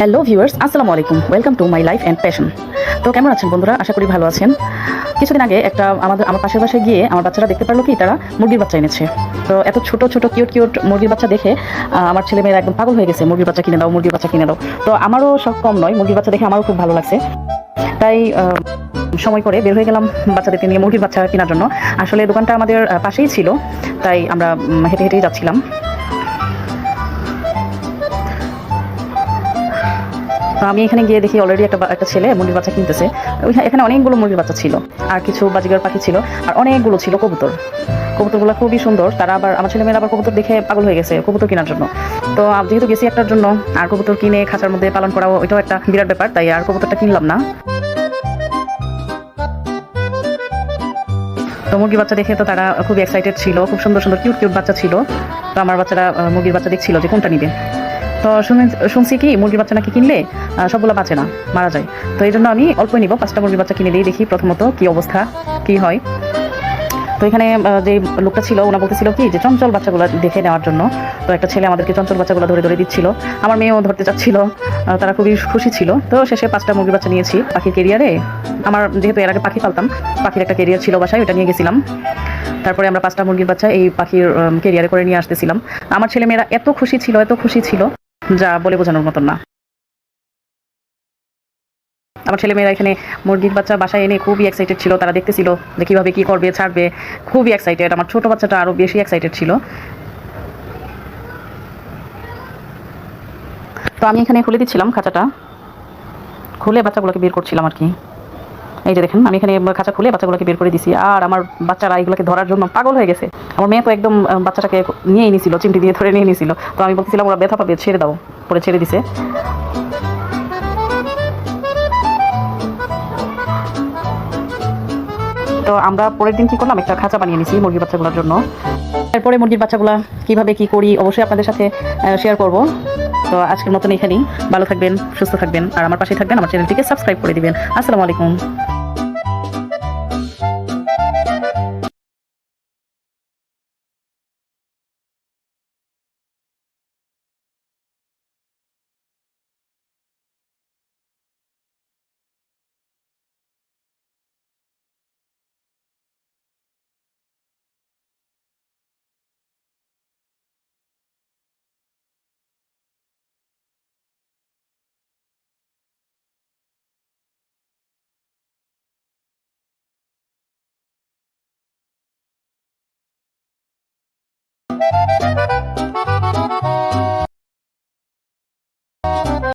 Hello viewers, আসসালামু আলাইকুম। Welcome to my life and passion তো কেমন আছেন বন্ধুরা? আশা করি ভালো আছেন। কিছুদিন আগে একটা আমাদের, আমার পাশের বাসায় গিয়ে আমার বাচ্চারা দেখতে পারল কি, তারা মুরগির বাচ্চা এনেছে। তো এত ছোট ছোট কিউট কিউট মুরগির বাচ্চা দেখে আমার ছেলে মেয়েরা একদম পাগল হয়ে গেছে, মুরগির বাচ্চা কিনে দাও, মুরগির বাচ্চা কিনে দাও। তো আমারও সব কম নয়, মুরগির বাচ্চা দেখে আমারও খুব ভালো লাগছে। তাই সময় করে বের হয়ে গেলাম বাচ্চাদেরকে নিয়ে মুরগির বাচ্চা কেনার জন্য। আসলে দোকানটা আমাদের পাশেই ছিল, তাই আমরা হেঁটে হেঁটেই যাচ্ছিলাম। তো আমি এখানে গিয়ে দেখি অলরেডি একটা একটা ছেলে মুরগির বাচ্চা কিনতেছে। ওইখানে এখানে অনেকগুলো মুরগির বাচ্চা ছিল, আর কিছু বাজিগার পাখি ছিল, আর অনেকগুলো ছিল কবুতর। কবুতরগুলো খুবই সুন্দর, তারা আবার আমার ছেলে মেয়েরা আবার কবুতর দেখে পাগল হয়ে গেছে কবুতর কেনার জন্য। তো যেহেতু গেছি একটার জন্য, আর কবুতর কিনে খাঁচার মধ্যে পালন করা ওইটাও একটা বিরাট ব্যাপার, তাই আর কবুতরটা কিনলাম না। তো মুরগির বাচ্চা দেখে তো তারা খুব এক্সাইটেড ছিল, খুব সুন্দর সুন্দর কিউট কিউট বাচ্চা ছিল। তো আমার বাচ্চারা মুরগির বাচ্চা দেখছিল যে কোনটা নিবে। তো শুনে, শুনছি কি, মুরগির বাচ্চা নাকি কিনলে সবগুলো বাঁচে না, মারা যায়। তো এই জন্য আমি অল্প নিব, পাঁচটা মুরগির বাচ্চা কিনে দিয়ে দেখি প্রথমত কি অবস্থা, কি হয়। তো এখানে যে লোকটা ছিল, ওনা বলতেছিল কি, যে চঞ্চল বাচ্চাগুলো দেখে নেওয়ার জন্য, তো একটা ছেলে আমাদেরকে চঞ্চল বাচ্চাগুলো ধরে ধরে দিচ্ছিল। আমার মেয়েও ধরতে চাচ্ছিল তারা খুবই খুশি ছিল। তো শেষে পাঁচটা মুরগি বাচ্চা নিয়েছি পাখির কেরিয়ারে আমার যেহেতু এর আগে পাখি পালতাম, পাখির একটা কেরিয়ার ছিল বাসায় ওটা নিয়ে গেছিলাম। তারপরে আমরা পাঁচটা মুরগির বাচ্চা এই পাখির কেরিয়ারে করে নিয়ে আসতেছিলাম। আমার ছেলে মেয়েরা এত খুশি ছিল, এত খুশি ছিল। যা বলে বোঝানোর মতন না। আমার ছেলে মেয়েরা এখানে মুরগির বাচ্চা বাসায় এনে খুবই এক্সাইটেড ছিল। তারা দেখতেছিল যে কীভাবে কী করবে, ছাড়বে। খুবই এক্সাইটেড আমার ছোট বাচ্চাটা আরও বেশি এক্সাইটেড ছিল। তো আমি এখানে খুলে দিচ্ছিলাম খাঁচাটা। খুলে বাচ্চাগুলোকে বের করছিলাম আর কি। এই যে দেখেন, আমি এখানে খাঁচা খুলে বাচ্চাগুলোকে বের করে দিছি। আর আমার বাচ্চারা এগুলোকে ধরার জন্য পাগল হয়ে গেছে। আমার মেয়ে তো একদম বাচ্চাটাকে নিয়েই নিছিল, চিমটি দিয়ে ধরে নিয়ে নিছিল। তো আমি বলতেছিলাম, ওরা ব্যথা পাবে, ছেড়ে দাও। পরে ছেড়ে দিছে। তো আমরা পরের দিন কি করলাম? একটা খাঁচা বানিয়ে নিছি মুরগির বাচ্চাগুলোর জন্য। এরপরে মুরগির বাচ্চাগুলো কীভাবে কি করি, অবশ্যই আপনাদের সাথে শেয়ার করব। তো আজকের মতন এখানেই। ভালো থাকবেন, সুস্থ থাকবেন, আর আমার পাশে থাকবেন, আমার চ্যানেলটিকে সাবস্ক্রাইব করে দিবেন। আসসালামু আলাইকুম।